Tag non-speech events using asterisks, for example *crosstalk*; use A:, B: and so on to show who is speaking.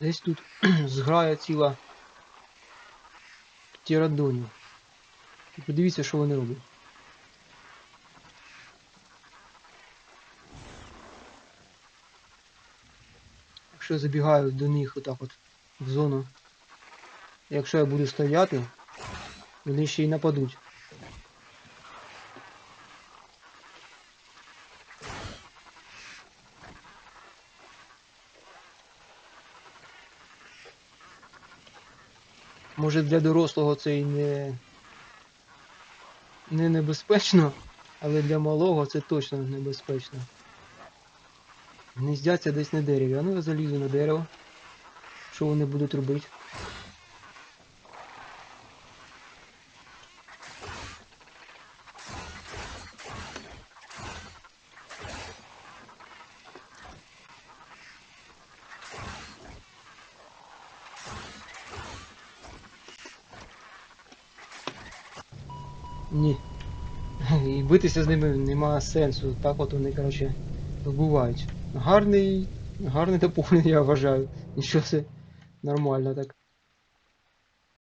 A: Десь тут *clears throat* зграя ціла тірадонів. І подивіться, що вони роблять. Якщо я забігаю до них отак от в зону. Якщо я буду стояти, вони ще й нападуть. Може для дорослого це і не, не небезпечно, але для малого це точно небезпечно. Гніздяться десь на дереві. А ну я залізу на дерево. Що вони будуть робити? Ні. І битися з ними немає сенсу. Так от вони, коротше, вбувають. Гарний, гарний топор, я вважаю. Нічого це нормально так.